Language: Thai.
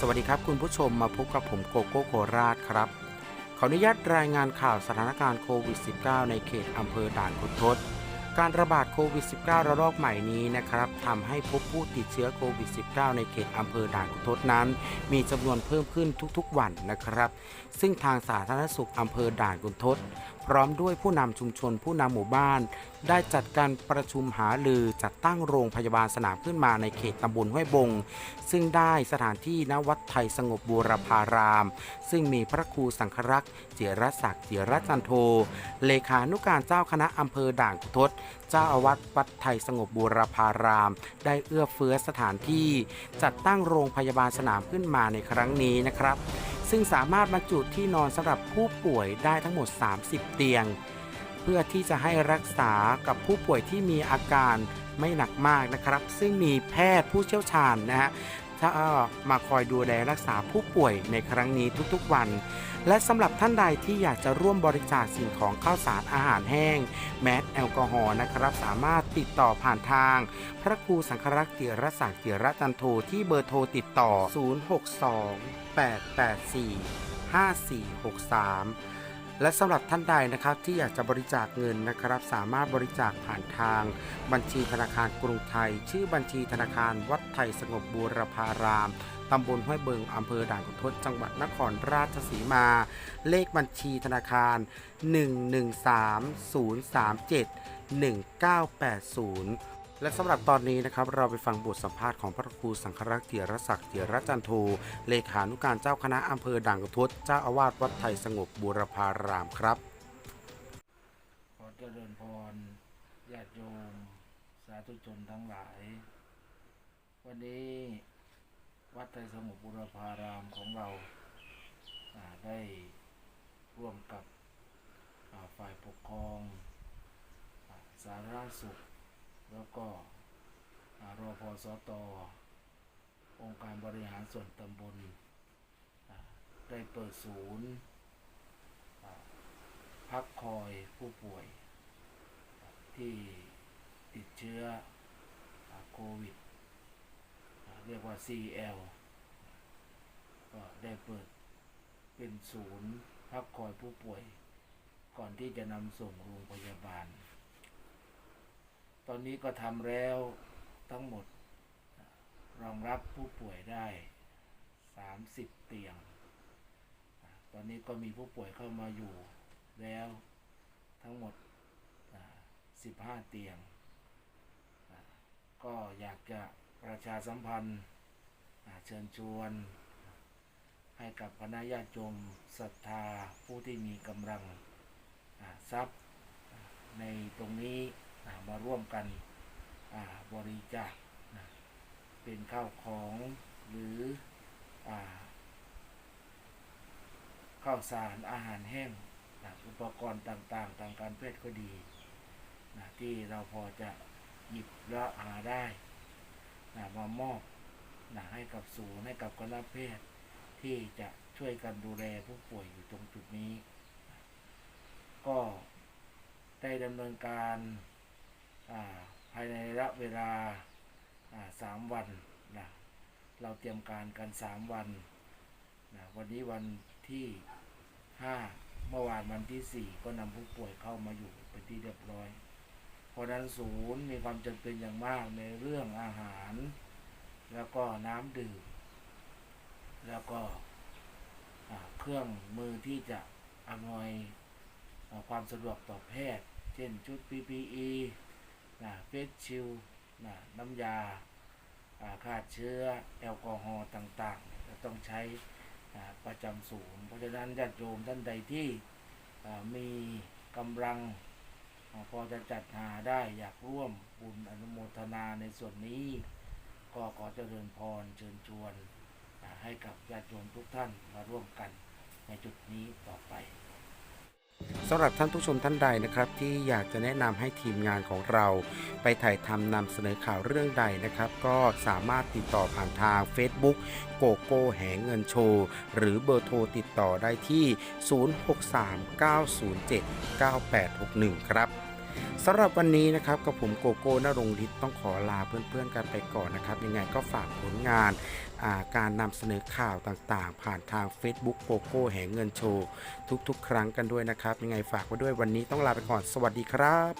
สวัสดีครับคุณผู้ชมมาพบกับผมโกโก้โคราชครับ ขออนุญาตรายงานข่าวสถานการณ์โควิด -19 ในเขตอำเภอด่านขุนทด การระบาดโควิด -19 ระลอกใหม่นี้นะครับทำให้พบผู้ติดเชื้อโควิด -19 ในเขตอำเภอด่านขุนทดนั้น มีจำนวนเพิ่มขึ้นทุกๆวันนะครับ ซึ่งทางสาธารณสุขอำเภอด่านขุนทด พร้อมด้วยผู้นำชุมชนผู้นำหมู่บ้าน ได้จัดการประชุมหาลือจัดตั้งโรงพยาบาลสนามขึ้นมาในเขตตำบลห้วยบง ซึ่งได้สถานที่ณวัดไทยสงบบูรพาราม ซึ่งมีพระครูสังฆรักษ์เจรศักดิ์เจรจันโท เลขานุการเจ้าคณะอำเภอด่านขุทดเจ้าอาวาสวัดไทยสงบบูรพาราม ได้เอื้อเฟื้อสถานที่ จัดตั้งโรงพยาบาลสนามขึ้นมาในครั้งนี้นะครับ ซึ่งสามารถบรรจุที่นอนสำหรับผู้ป่วยได้ทั้งหมด 30 เตียง เพื่อที่จะให้รักษากับผู้ป่วยที่มีอาการไม่หนักมากนะครับ ซึ่งมีแพทย์ผู้เชี่ยวชาญนะฮะ ถ้ามาคอยดูแลรักษาผู้ป่วยในครั้งนี้ทุกๆวัน และสำหรับท่านใดที่อยากจะร่วมบริจาคสิ่งของข้าวสารอาหารแห้ง แมสแอลกอฮอล์นะครับ สามารถติดต่อผ่านทาง พระครูสังฆรักษ์เตียรศักดิ์เตียรจันโทที่เบอร์โทรติดต่อ 062 884 5463 และสำหรับท่านใดนะครับที่อยากจะบริจาคเงินนะครับ สามารถบริจาคผ่านทาง บัญชีธนาคารกรุงไทย ชื่อบัญชีธนาคารวัดไทยสงบบูรพารามตำบลห้วยเบิงอำเภอด่านขุนทดจังหวัดนครราชสีมา เลขบัญชีธนาคาร 113-037-1980 และสำหรับตอนนี้นะครับเราไปฟังบทสัมภาษณ์ของพระครูสังฆรักษ์เถียรศักดิ์เถียรจันโทเลขานุการเจ้าคณะอำเภอด่านขุนทดเจ้าอาวาสวัดไทยสงบบูรพารามครับขอเจริญพรญาติโยมสาธุชนทั้งหลาย วันนี้วัดไทยสงบบุรพารามของเราได้ร่วมกับฝ่ายปกครองสาธารณสุข แล้วก็รอพสตอองค์การบริหารส่วนตำบล ได้เปิดศูนย์ พักคอยผู้ป่วย ที่ติดเชื้อโควิด เรียกว่า CL ก็ได้เปิดเป็นศูนย์ พักคอยผู้ป่วย ก่อนที่จะนำส่งโรงพยาบาล ตอนนี้ก็ทำแล้วทั้งหมด รองรับผู้ป่วยได้ 30 เตียง ตอนนี้ก็มีผู้ป่วยเข้ามาอยู่แล้วทั้งหมด 15 เตียง ก็อยากจะประชาสัมพันธ์เชิญชวน ให้กับคณะญาติโยมศรัทธาผู้ที่มีกำลังทรัพย์ในตรงนี้ มาร่วมกันบริจาคนะเป็นข้าวของหรืออข้าวสารอาหารแห้งนะอุปกรณ์ต่างๆ ทางการแพทย์ก็ดีนะที่เราพอจะหยิบและหาได้นะมามอบนะให้กับศูนย์ให้กับคณะแพทย์ที่จะช่วยกันดูแลผู้ป่วยอยู่ตรงจุดนี้ ก็ได้ดำเนินการ ภายในระยะเวลาสามวันนะเราเตรียมการกันสามวันนะวันนี้วันที่ห้าเมื่อวานวันที่สี่ก็นำผู้ป่วยเข้ามาอยู่เป็นที่เรียบร้อยเพราะนั้นศูนย์มีความจำเป็นอย่างมากในเรื่องอาหาร แล้วก็น้ำดื่ม แล้วก็เครื่องมือที่จะอำนวยความสะดวกต่อแพทย์ เช่นชุด PPE นะเฟสชิลนะน้ำยาฆ่าเชื้อแอลกอฮอล์ต่างๆจะต้องใช้ประจำศูนย์ เพราะฉะนั้นญาติโยมท่านใดที่มีกำลังอพอจะจัดหาได้อยากร่วมบุญอนุโมทนาในส่วนนี้ ก็ขอเจริญพรเชิญชวนให้กับญาติโยมทุกท่านมาร่วมกันในจุดนี้ต่อไป สำหรับท่านผู้ชมท่านใดนะครับ ที่อยากจะแนะนำให้ทีมงานของเราไปถ่ายทำนำเสนอข่าวเรื่องใดนะครับ ก็สามารถติดต่อผ่านทาง Facebook โกโก้แหงเงินโชว์ หรือเบอร์โทรติดต่อได้ที่ 0639079861 ครับ สำหรับวันนี้นะครับกับผมโกโก้นรงฤทธิ์ต้องขอลาเพื่อนๆกันไปก่อนนะครับ ยังไงก็ฝากผลงานาการนำเสนอข่าวต่างๆ ผ่านทาง Facebook โกโก้แห่งเงินโชว์ ทุกๆ ครั้งกันด้วยนะครับ ยังไงฝากไว้ด้วยวันนี้ต้องลาไปก่อน สวัสดีครับ